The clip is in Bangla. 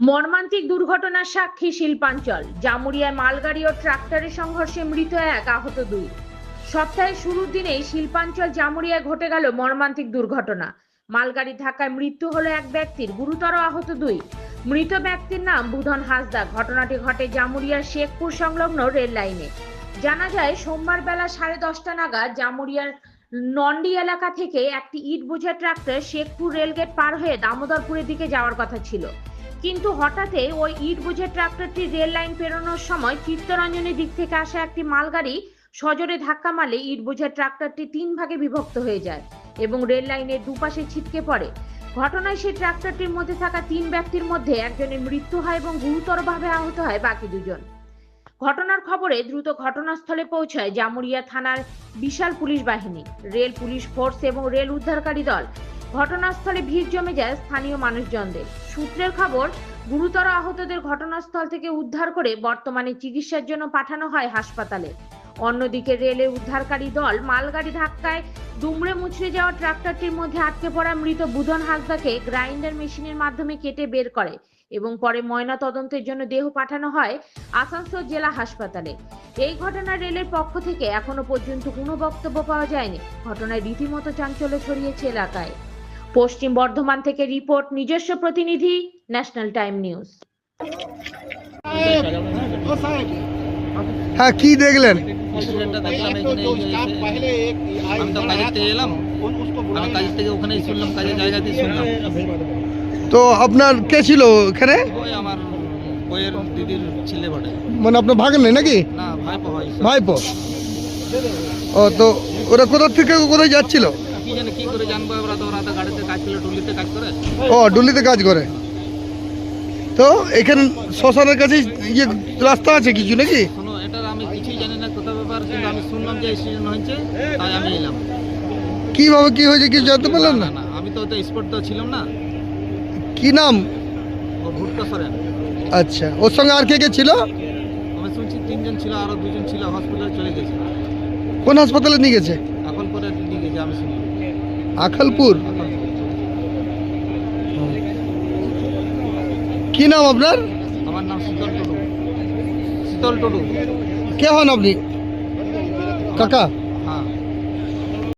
মর্মান্তিক দুর্ঘটনার সাক্ষী শিল্পাঞ্চল। জামুরিয়ায় মালগাড়ি ও ট্রাক্টরের সংঘর্ষে মৃত এক আহত দুই। সপ্তাহের শুরুর দিনেই শিল্পাঞ্চল জামুরিয়ায় ঘটে গেল মর্মান্তিক দুর্ঘটনা। মালগাড়ির ধাক্কায় মৃত্যু হলো এক ব্যক্তির, গুরুতর আহত দুই। মৃত ব্যক্তির নাম বুধন হাসদা। ঘটনাটি ঘটে জামুরিয়ার শেখপুর সংলগ্ন রেল লাইনে। জানা যায়, সোমবার বেলা সাড়ে দশটা নাগাদ জামুরিয়ার নন্ডি এলাকা থেকে একটি ইট বোঝা ট্রাক্টর শেখপুর রেলগেট পার হয়ে দামোদরপুরের দিকে যাওয়ার কথা ছিল। কিন্তু হঠাৎই ওই ইট বোঝা ট্রাক্টরটি রেল লাইন পেরোনোর সময় চিত্তরঞ্জনের দিক থেকে আসা একটি মালগাড়ি সজোরে ধাক্কা মারলে ইট বোঝা ট্রাক্টরটি তিন ভাগে বিভক্ত হয়ে যায় এবং রেল লাইনের দুপাশে ছিটকে পড়ে। ঘটনায় সেই ট্রাক্টরটির মধ্যে থাকা তিন ব্যক্তির মধ্যে একজনের মৃত্যু হয় এবং গুরুতরভাবে আহত হয় বাকি দুজন। ঘটনার খবরে দ্রুত ঘটনাস্থলে পৌঁছায় জামুরিয়া থানার বিশাল পুলিশ বাহিনী। রেল পুলিশ ফোর্স এবং রেল উদ্ধারকারী দল ঘটনাস্থলে ভিড় জমে যায় স্থানীয় মানুষজনদের। সূত্রের খবর, গুরুতর আহতদের ঘটনাস্থল থেকে উদ্ধার করে বর্তমানে চিকিৎসার জন্য পাঠানো হয় হাসপাতালে। অন্যদিকে রেলের উদ্ধারকারী দল মালগাড়ি ধাক্কায় দুমড়ে মুচড়ে যাওয়া ট্রাক্টরটির মধ্যে আটকে পড়া মৃত বুধন হাসদাকে গ্রাইন্ডার মেশিনের মাধ্যমে কেটে বের করে এবং পরে ময়না তদন্তের জন্য দেহ পাঠানো হয় আসানসোল জেলা হাসপাতালে। এই ঘটনায় রেলের পক্ষ থেকে এখনও পর্যন্ত কোনো বক্তব্য পাওয়া যায়নি। ঘটনায় রীতিমতো চাঞ্চল্য ছড়িয়েছে এলাকায়। পশ্চিম বর্ধমান থেকে রিপোর্ট নিজস্ব প্রতিনিধি ন্যাশনাল টাইম নিউজ। হ্যাঁ কি দেখলেন? তো আপনার কে ছিল এখানে ওই আমার বইয়ের দিদির ছেলে বটে। মানে আপনার ভাগ নেই নাকি? ভাইপো। ভাইপো। ও তো ওরা কোথা থেকে কোথায় যাচ্ছিল? কি জানে কি করে জানব ওরা তো ওরা তো গাড়িতে কাজ করে টুলিতে কাজ করে? ও ডুলিতে কাজ করে। তো এখানে শ্মশানের কাছে ইয়ে রাস্তা আছে কিছু নাকি? শোনো আমি কিছুই জানি না কোথাও ব্যাপার কিন্তু আমি শুনলাম যে অ্যাক্সিডেন্ট হয়েছে তাই আমি এলাম। কীভাবে কি হয়েছে কিছু জানতে পারলেন না না? আমি তো ওতে স্পট তো ছিলাম না। কি নাম? ও ভুট্টো সরেন। আচ্ছা ওর সঙ্গে আর কে কে ছিল? আমি শুনছি তিনজন ছিল আরও দুজন ছিল হসপিটালে চলে গেছে। কোন হাসপাতালে নিয়ে গেছে এখন করে নিয়ে গেছে আমি শুনলাম আখালপুর। কি নাম আপনার? আমার নাম শীতল টুডু। শীতল টুডু। কে হন আপনি? কাকা?